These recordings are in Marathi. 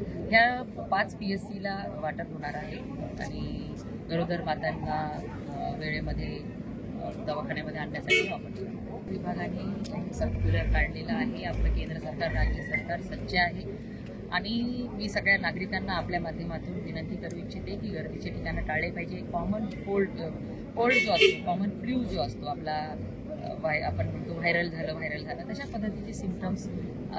ह्या पाच पी एस सीला वाटप होणार आहे आणि गरोदर मातांना वेळेमध्ये दवाखान्यामध्ये आणण्यासाठी वापर विभागाने सर्क्युलर काढलेलं आहे. आपलं केंद्र सरकार राज्य सरकार सज्ज आहे. आणि मी सगळ्या नागरिकांना आपल्या माध्यमातून विनंती करू इच्छिते की गर्दीचे ठिकाणं टाळले पाहिजे. कॉमन कोल्ड कोल्ड जो असतो कॉमन फ्ल्यू जो असतो आपला व्हाय आपण म्हणतो व्हायरल झालं व्हायरल झालं तशा पद्धतीचे सिमटम्स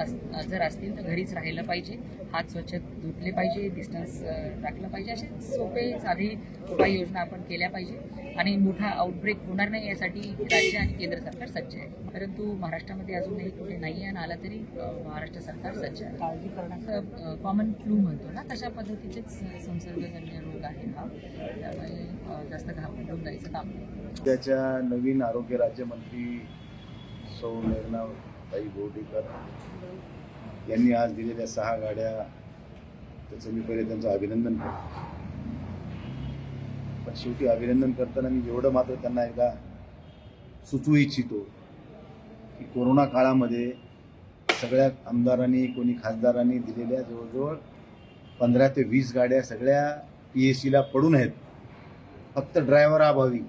अस जर असतील तर घरीच राहिलं पाहिजे. हात स्वच्छ धुतले पाहिजे डिस्टन्स राखलं पाहिजे. असे सोपे साधे उपाययोजना आपण केल्या पाहिजे. आणि मोठा आउटब्रेक होणार नाही यासाठी राज्य आणि केंद्र सरकार सज्ज आहे. परंतु महाराष्ट्रामध्ये अजूनही कुठे नाही आहे आणि आला तरी महाराष्ट्र सरकार सज्ज आहे. काळजी करण्याचं कॉमन फ्लू म्हणतो ना तशा पद्धतीचेच संसर्गजन्य रोग आहे हा. त्यामुळे जास्त घाबरून जायचं काम नाही. त्याच्या नवीन आरोग्य राज्यमंत्री सौ मेघनाताई बोर्डीकर यांनी आज दिलेल्या सहा गाड्या त्याचं मी पहिले त्यांचं अभिनंदन करतो. पण शेवटी अभिनंदन करताना मी एवढं मात्र त्यांना एकदा सुचवू इच्छितो की कोरोना काळामध्ये सगळ्या आमदारांनी कोणी खासदारांनी दिलेल्या जवळजवळ पंधरा ते वीस गाड्या सगळ्या पी एस सीला पडून आहेत. फक्त ड्रायव्हर अभावी.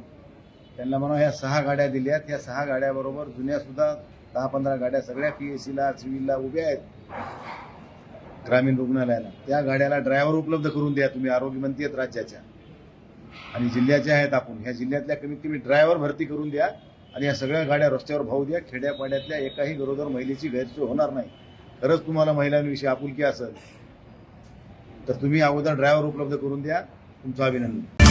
त्यांना म्हणा ह्या सहा गाड्या दिल्यात. ह्या सहा गाड्याबरोबर जुन्यासुद्धा दहा पंधरा गाड्या सगळ्या पी एस सीला सिव्हिलला उभ्या आहेत. ग्रामीण रुग्णालयाला. त्या गाड्याला ड्रायव्हर उपलब्ध करून द्या तुम्ही आरोग्यमंत्री आहेत राज्याच्या. आणि जिल्ह्याच्या आहेत आपण. ह्या जिल्ह्यातल्या कमीत कमी ड्रायव्हर भरती करून द्या आणि या सगळ्या गाड्या रस्त्यावर भाऊ द्या. खेड्यापाड्यातल्या एकाही गरोदर महिलेची गैरसोय होणार नाही. खरंच तुम्हाला महिलांविषयी आपुलकी असेल तर तुम्ही अगोदर ड्रायव्हर उपलब्ध करून द्या. तुमचं अभिनंदन.